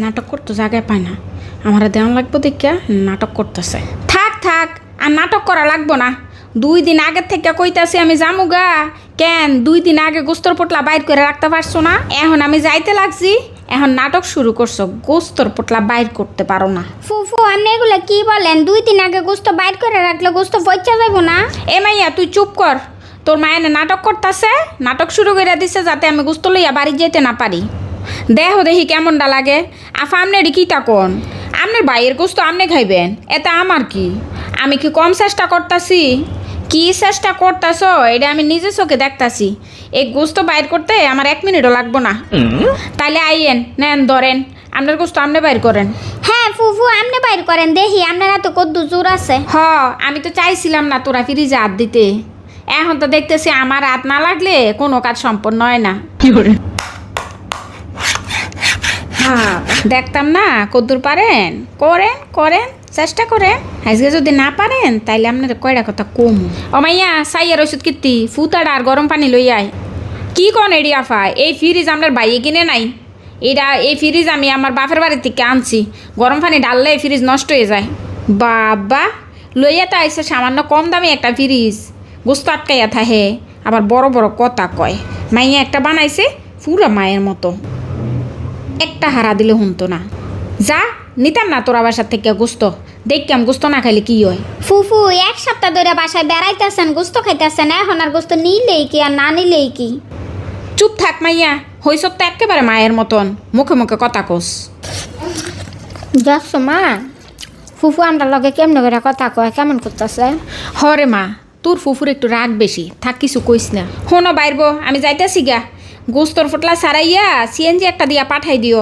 নাটক করতে জায়গায় পায় না। আমার দেওয়ান লাগবো দেখিয়া নাটক করতেছে। থাক থাক আর নাটক করা লাগবো না। দুই দিন আগের থেকে কইতাছি আমি যামুগা কেন দুই দিন আগে গোস্তর পোটলা বাইর করে রাখতে পারছ না? এখন আমি যাইতে লাগছি। এখন নাটক শুরু করছ গোস্তর পোটলা বাইর করতে পারো না। ফুফু আপনি এগুলো কি বলেন? দুই দিন আগে গোস্ত বাইর করে রাখলে গোস্ত পচা যাব না? এ মাইয়া তুই চুপ কর। তোর মায়ের নাটক করতেছে নাটক শুরু করে দিছে যাতে আমি গোস্ত লইয়া বাড়ি যেতে না পারি। দেহ দেখি কেমনটা লাগে? আফা আমনের কি কোন? আমনের বাইয়ের গোস্ত আমনে খাইবেন এতে আমার কি? আমি কি কম চেষ্টা করতাছি? কি চেষ্টা করতাছ? এটা আমি নিজে চোখে দেখতাছি। এই গোস্ত বাইর করতে আমার এক মিনিটও লাগবো না। তাইলে আইয়েন নেন ধরেন। আপনার গোস্ত আমনে বাইর করেন। হ্যাঁ ফুফু আপনি বাইর করেন। দেখি আপনারা তো কদ্দু জোর আছে। হ আমি তো চাইছিলাম না তোরা ফ্রিজে হাত দিতে। এখন তো দেখতেছি আমার হাত না লাগলে কোনো কাজ সম্পন্ন হয় না। হ্যাঁ দেখতাম না কদ্দুর পারেন? করেন করেন চেষ্টা করেন। আজকে যদি না পারেন তাইলে আপনার কয়টা কথা কম। ও মাইয়া সাইয়ার ওষুধ কীর্তি ফুতাটা আর গরম পানি লই আয়। কি কন এডি আফা এই ফ্রিজ আপনার বাইয়ে কিনে নাই? এটা এই ফ্রিজ আমি আমার বাপের বাড়ি থেকে আনছি। গরম পানি ডাললে এই ফ্রিজ নষ্ট হয়ে যায়। বাবা লইয়া তো আইসে সামান্য কম দামি একটা ফ্রিজ। গোস্ত আটকাইয়া থাহে। আবার বড় বড় কথা কয়। মাইয়া একটা বানাইছে পুরো মায়ের মতো। একটা হারা দিলে শুনতো না। যা নিতাম না তোরা বাসার থেকে গোস্ত। দেখতাম গোস্ত না খাইলে কি হয়? ফুফু এক সপ্তাহ ধরে বাসায় বেড়াইতেছেন গোস্ত খাইতেছেন এখন আর গোস্ত নিলেই কি আর না নিলেই কি? চুপ থাক মাইয়া হইস তো একেবারে মায়ের মতন। মুখে মুখে কথা কোস। যাচ্ছ মা? ফুফু আমরা লগে কেমনে করে কথা কয় কেমন করতেছে? হরে মা তোর ফুফুর একটু রাগ বেশি থাক কিছু কইস না। হনো বাইরবো আমি যাইতেছি গা গোস্তর ফোটলা সারাইয়া সিএনজি একটা দিয়া পাঠাই দিও।